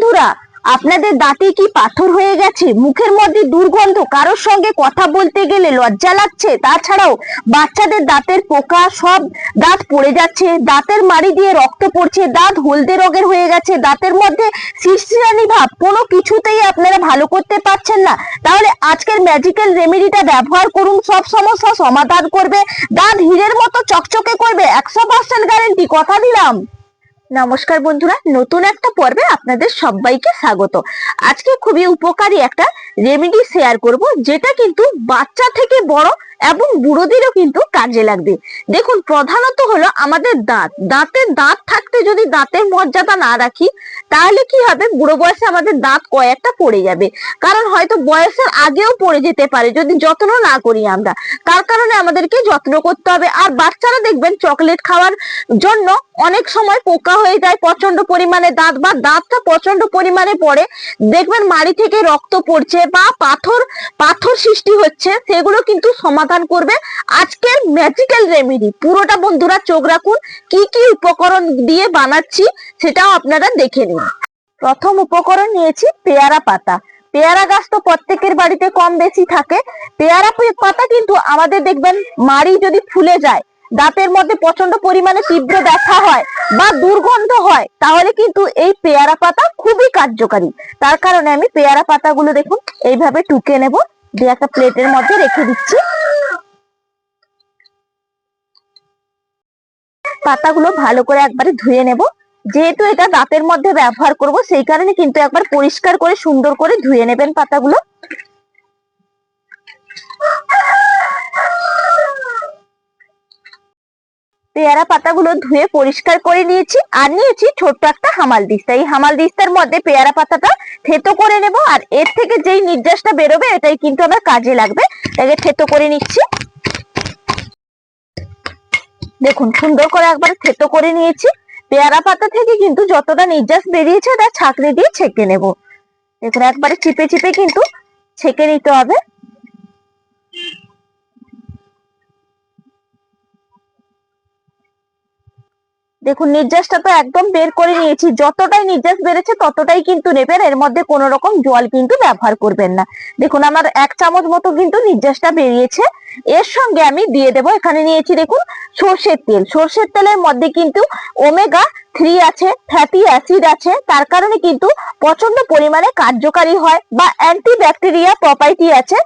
বন্ধুরা, আপনাদের দাঁতে কি পাথর হয়ে গেছে? মুখের মধ্যে দুর্গন্ধ, কারোর সঙ্গে কথা বলতে গেলে লজ্জা লাগছে। তাছাড়াও বাচ্চাদের দাঁতের পোকা, সব দাঁত পড়ে যাচ্ছে। দাঁতের মাড়ি দিয়ে রক্ত পড়ছে, দাঁত হলদে রঙের হয়ে গেছে। দাঁতের মধ্যে শিরশিরানি ভাব, কোনো কিছুতেই আপনারা ভালো করতে পারছেন না। তাহলে আজকের ম্যাজিক্যাল রেমেডিটা ব্যবহার করুন, সব সমস্যা সমাধান করবে। দাঁত হীরের মতো চকচকে করবে, একশো পার্সেন্ট গ্যারেন্টি কথা দিলাম। নমস্কার বন্ধুরা, নতুন একটা পর্বে আপনাদের সবাইকে স্বাগত। আজকে খুবই উপকারী একটা রেমেডি শেয়ার করব, যেটা কিন্তু বাচ্চা থেকে বড় এবং বুড়োদেরও কিন্তু কাজে লাগবে। দেখুন, প্রধানত হলো আমাদের দাঁত। দাঁতের দাঁত থাকতে যদি দাঁতের মর্যাদা না রাখি, তাহলে কি হবে? বুড়ো বয়সে আমাদের দাঁত কয়েকটা পড়ে যাবে। কারণ হয়তো বয়সের আগেও পড়ে যেতে পারে, যদি যত্ন না করি আমরা। তার কারণে আমাদেরকে যত্ন করতে হবে। আর বাচ্চারা দেখবেন, চকলেট খাওয়ার জন্য অনেক সময় পোকা হয়ে যায় প্রচণ্ড পরিমাণে দাঁত বা দাঁতটা প্রচণ্ড পরিমাণে পড়ে। দেখবেন মাড়ি থেকে রক্ত পড়ছে বা পাথর পাথর সৃষ্টি হচ্ছে, সেগুলো কিন্তু সমাধান করবে। আজকের ম্যাজিক্যাল রেমেডি পুরোটা বন্ধুরা চোখ রাখুন, কি কি উপকরণ দিয়ে বানাচ্ছি সেটাও আপনারা দেখে নিন। প্রথম উপকরণ নিয়েছি পেয়ারা পাতা। পেয়ারা গাছ তো প্রত্যেকের বাড়িতে কম বেশি থাকে। পেয়ারা পাতা কিন্তু আমাদের দেখবেন মাড়ি যদি ফুলে যায় দাঁতের মধ্যে প্রচণ্ড পরিমাণে তীব্র ব্যথা হয় বা দুর্গন্ধ হয়, তাহলে কিন্তু এই পেয়ারা পাতা খুবই কার্যকারী। তার কারণে আমি পেয়ারা পাতাগুলো দেখুন, এইভাবে টুকে নেব। দিয়ে একটা প্লেটের মধ্যে রেখে দিচ্ছি। পাতাগুলো ভালো করে একবারে ধুয়ে নেব। যেহেতু এটা দাঁতের মধ্যে ব্যবহার করব, সেই কারণে কিন্তু একবার পরিষ্কার করে সুন্দর করে ধুয়ে নেবেন পাতাগুলো। পেয়ারা পাতাগুলো ধুয়ে পরিষ্কার করে নিয়েছি আর নিয়েছি ছোট্ট একটা হামাল দিস্তা। এই হামাল দিস্তার মধ্যে পেয়ারা পাতাটা থেতো করে নেব আর এর থেকে যেই নির্যাসটা বেরোবে এটাই কিন্তু আমার কাজে লাগবে। এটাকে থেতো করে নিচ্ছি। দেখুন, সুন্দর করে একবার থেতো করে নিয়েছি। পেয়ারা পাতা থেকে কিন্তু যতটা নির্যাস বেরিয়েছে ওটা ছাঁকনি দিয়ে ছেঁকে নেব। দেখুন, একবারে চিপে চিপে কিন্তু ছেঁকে নিতে হবে। দেখুন নির্যাসটা তো একদম বের করে নিয়েছি। যতটাই নির্যাস বেড়েছে, ততটাই কিন্তু নেবেন। এর মধ্যে কোনো রকম জল কিন্তু ব্যবহার করবেন না। দেখুন, আমার এক চামচ মতো কিন্তু নির্যাসটা বেরিয়েছে। এর সঙ্গে আমি দিয়ে দেব, এখানে নিয়েছি দেখুন, সর্ষের তেল। সর্ষের তেলের মধ্যে কিন্তু ওমেগা থ্রি আছে, ফ্যাটি অ্যাসিড আছে। তার কারণে কিন্তু প্রচণ্ড পরিমাণে কার্যকারী হয় বা অ্যান্টি ব্যাকটেরিয়া প্রপার্টি আছে।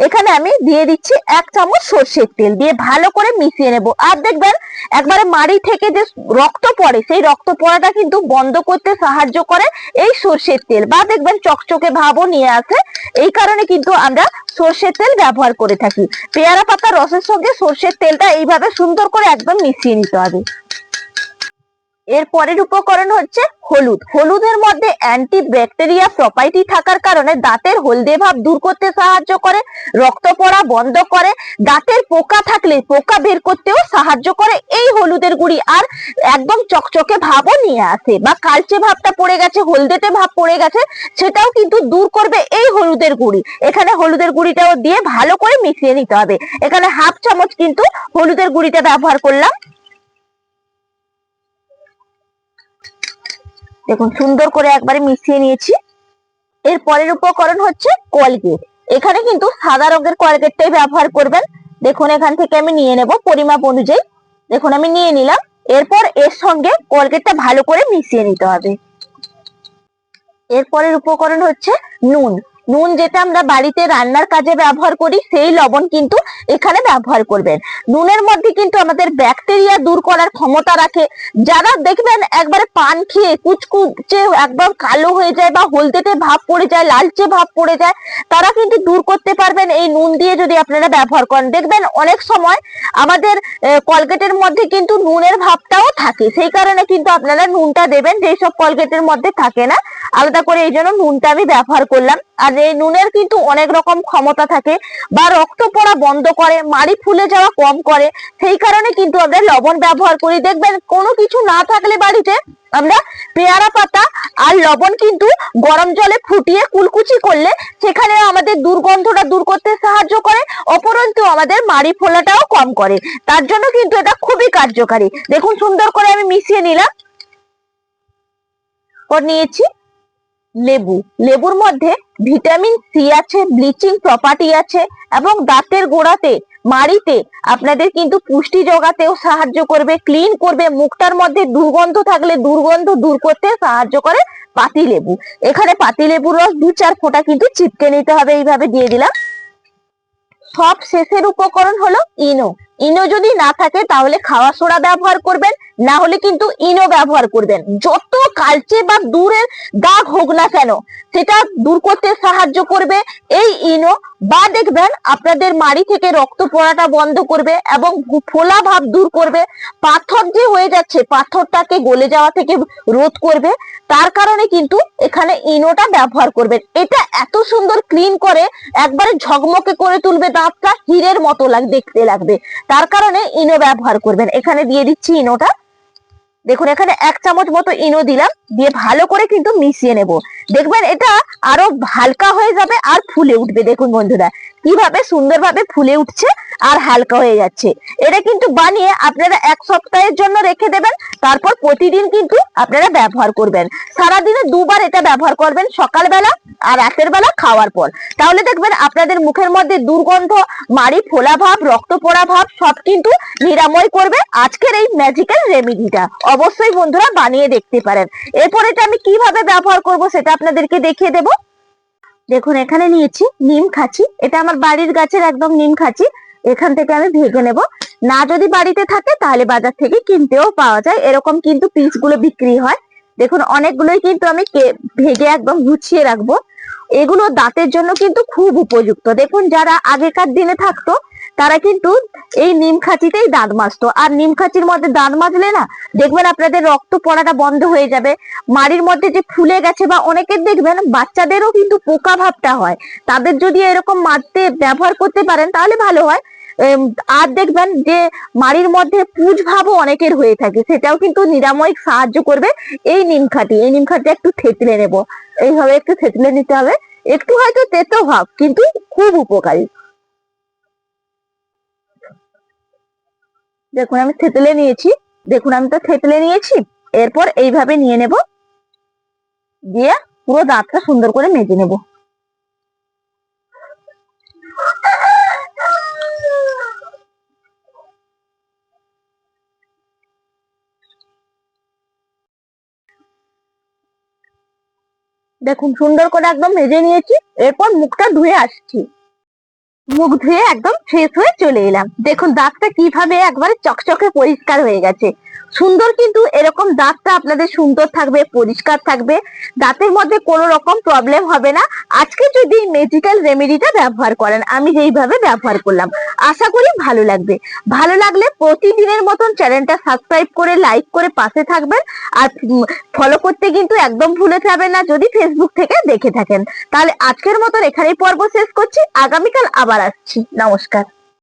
এখানে আমি দিয়ে দিচ্ছি এক চামচ সর্ষের তেল দিয়ে ভালো করে মিশিয়ে নেব। আর দেখবেন, একবারে মাড়ি থেকে যে রক্ত পড়ে, সেই রক্ত পড়াটা কিন্তু বন্ধ করতে সাহায্য করে এই সর্ষের তেল। বা দেখবেন, চকচকে ভাবও নিয়ে আসে। এই কারণে কিন্তু আমরা সর্ষের তেল ব্যবহার করে থাকি। পেয়ারা পাতার রসের সঙ্গে সর্ষের তেলটা এইভাবে সুন্দর করে একদম মিশিয়ে নিতে হবে। এর পরের উপকরণ হচ্ছে হলুদ। হলুদের মধ্যে অ্যান্টি ব্যাকটেরিয়া প্রপার্টি থাকার কারণে দাঁতের হলদে ভাব দূর করতে সাহায্য করে, রক্ত পড়া বন্ধ করে, দাঁতের পোকা থাকলে পোকা বের করতেও সাহায্য করে এই হলুদের গুঁড়ি। আর একদম চকচকে ভাবও নিয়ে আসে বা কালচে ভাবটা পড়ে গেছে, হলদেতে ভাব পড়ে গেছে, সেটাও কিন্তু দূর করবে এই হলুদের গুঁড়ি। এখানে হলুদের গুঁড়িটাও দিয়ে ভালো করে মিশিয়ে নিতে হবে। এখানে হাফ চামচ কিন্তু হলুদের গুঁড়িটা ব্যবহার করলাম। দেখুন, সুন্দর করে একবারে মিশিয়ে নিয়েছি। এর পরের উপকরণ হচ্ছে কলগেট এখানে কিন্তু সাদা রঙের কলগেটটাই ব্যবহার করবেন। দেখুন, এখান থেকে আমি নিয়ে নেব পরিমাপ অনুযায়ী। দেখুন, আমি নিয়ে নিলাম। এরপর এর সঙ্গে কলগেটটা ভালো করে মিশিয়ে নিতে হবে। এরপরের উপকরণ হচ্ছে নুন। নুন যেটা আমরা বাড়িতে রান্নার কাজে ব্যবহার করি, সেই লবণ কিন্তু এখানে ব্যবহার করবেন। নুনের মধ্যে কিন্তু আমাদের ব্যাকটেরিয়া দূর করার ক্ষমতা রাখে। যারা দেখবেন একবারে পান খেয়ে কুচকুচে একবার কালো হয়ে যায় বা হলদেটে ভাব পড়ে যায়, লালচে ভাব পড়ে যায়, তারা কিন্তু দূর করতে পারবেন এই নুন দিয়ে যদি আপনারা ব্যবহার করেন। দেখবেন অনেক সময় আমাদের কলগেটের মধ্যে কিন্তু নুনের ভাবটাও থাকে। সেই কারণে কিন্তু আপনারা নুনটা দেবেন, যেসব কলগেটের মধ্যে থাকে না, আলাদা করে এই জন্য নুনটা আমি ব্যবহার করলাম। আর এই নুনের কিন্তু অনেক রকম ক্ষমতা থাকে বা রক্ত পড়া বন্ধ করে, মাড়ি ফুলে যাওয়া কম করে, সেই কারণে কিন্তু আমরা লবণ ব্যবহার করি। দেখবেন কোনো কিছু না থাকলে বাড়িতে আমরা পেয়ারা পাতা আর লবণ কিন্তু গরম জলে ফুটিয়ে কুলকুচি করলে সেখানে আমাদের দুর্গন্ধটা দূর করতে সাহায্য করে, অপরন্তু আমাদের মাড়ি ফোলাটাও কম করে। তার জন্য কিন্তু এটা খুবই কার্যকারী। দেখুন সুন্দর করে আমি মিশিয়ে নিলাম। নিয়েছি। লেবু। লেবুর মধ্যে ভিটামিন সি আছে ব্লিচিং প্রপার্টি আছে এবং দাঁতের গোড়াতে, মাড়িতে আপনাদের কিন্তু পুষ্টি জোগাতেও সাহায্য করবে ক্লিন করবে, মুখটার মধ্যে দুর্গন্ধ থাকলে দুর্গন্ধ দূর করতে সাহায্য করে পাতি লেবু। এখানে পাতি লেবুর রস দু চার ফোঁটা কিন্তু চিপকে নিতে হবে, এইভাবে দিয়ে দিলাম। সব শেষের উপকরণ হলো ইনো। ইনো যদি না থাকে, তাহলে খাওয়া সোডা ব্যবহার করবেন, না হলে কিন্তু ইনো ব্যবহার করবেন। যত কালচে বা দূরের দাগ হোক না কেন, সেটা দূর করতে সাহায্য করবে। এই ইনো, বা দেখবেন আপনাদের মাড়ি থেকে রক্ত পড়াটা বন্ধ করবে এবং ফোলা ভাব দূর করবে। পাথর যে হয়ে যাচ্ছে, পাথরটাকে গলে যাওয়া থেকে রোধ করবে। তার কারণে কিন্তু এখানে ইনোটা ব্যবহার করবেন। এটা এত সুন্দর ক্লিন করে, একবারে ঝকমকে করে তুলবে দাঁতটা, হীরের মতো লাগ, দেখতে লাগবে। তার কারণে ইনো ব্যবহার করবেন। এখানে দিয়ে দিচ্ছি ইনোটা। দেখুন, এখানে এক চামচ মতো ইনো দিলাম। দিয়ে ভালো করে কিন্তু মিশিয়ে নেব। দেখবেন, এটা আরও হালকা হয়ে যাবে আর ফুলে উঠবে। দেখুন, বন্ধুরা কীভাবে সুন্দরভাবে ফুলে উঠছে আর হালকা হয়ে যাচ্ছে। এটা কিন্তু বানিয়ে আপনারা এক সপ্তাহের জন্য রেখে দেবেন, তারপর প্রতিদিন কিন্তু আপনারা ব্যবহার করবেন। সারাদিনে দুবার এটা ব্যবহার করবেন সকালবেলা আর রাতের বেলা খাওয়ার পর। তাহলে দেখবেন আপনাদের মুখের মধ্যে দুর্গন্ধ, মাড়ি, ফোলা ভাব, রক্ত পড়া ভাব, সব কিন্তু নিরাময় করবে আজকের এই ম্যাজিক্যাল রেমিডিটা অবশ্যই বন্ধুরা বানিয়ে দেখতে পারেন। এরপর এটা আমি কীভাবে ব্যবহার করব সেটা আপনাদেরকে দেখিয়ে দেব। দেখুন, এখানে নিয়েছি নিম খাঁচি। এটা আমার বাড়ির গাছের একদম নিম খাঁচি। এখান থেকে আমি ভেঙে নেব। না যদি বাড়িতে থাকে, তাহলে বাজার থেকে কিনতেও পাওয়া যায়। এরকম কিন্তু পিসগুলো বিক্রি হয়। দেখুন, অনেকগুলোই কিন্তু আমি ভেজে একদম গুছিয়ে রাখব। এগুলো দাঁতের জন্য কিন্তু খুব উপযুক্ত। দেখুন, যারা আগেকার দিনে থাকতো তারা কিন্তু এই নিম খাঁচিতেই দাঁত মাজতো। আর নিম খাঁচির মধ্যে দাঁত মাজলে না, দেখবেন আপনাদের রক্ত পড়াটা বন্ধ হয়ে যাবে। মাড়ির মধ্যে যে ফুলে গেছে বা অনেকের দেখবেন বাচ্চাদেরও কিন্তু পোকা ভাবটা হয়। তাদের যদি এরকম মারতে ব্যবহার করতে পারেন, তাহলে ভালো হয়। আর দেখবেন যে মাড়ির মধ্যে পুজ ভাবও অনেকের হয়ে থাকে, সেটাও কিন্তু নিরাময় সাহায্য করবে এই নিম খাঁটি। এই নিম খাঁটি একটু থেতলে নেব। এইভাবে একটু থেতলে নিতে হবে। একটু হয়তো তেতো ভাব, কিন্তু খুব উপকারী। দেখুন আমি থেতলে নিয়েছি। দেখুন আমি তো থেতলে নিয়েছি। এরপর এইভাবে নিয়ে নেব। দিয়ে পুরো দাঁতটা সুন্দর করে মেজে নেব। দেখুন সুন্দর করে একদম মেজে নিয়েছি। এরপর মুখটা ধুয়ে আসছি। মুখ ধুয়ে একদম ফ্রেশ হয়ে চলে এলাম। দেখুন দাঁতটা কীভাবে একবারে চকচকে পরিষ্কার হয়ে গেছে। সুন্দর কিন্তু এরকম দাঁতটা আপনাদের সুন্দর থাকবে, পরিষ্কার থাকবে, দাঁতের মধ্যে কোনো রকম প্রবলেম হবে না। আজকে যদি মেডিকেল রেমেডিটা ব্যবহার করেন, আমি যেইভাবে ব্যবহার করলাম, আশা করি ভালো লাগবে। ভালো লাগলে প্রতিদিনের মতন চ্যানেলটা সাবস্ক্রাইব করে লাইক করে পাশে থাকবেন। আর ফলো করতে কিন্তু একদম ভুলে যাবেন না, যদি ফেসবুক থেকে দেখে থাকেন। তাহলে আজকের মতন এখানেই পর্ব শেষ করছি। আগামীকাল আবার আসছি। নমস্কার।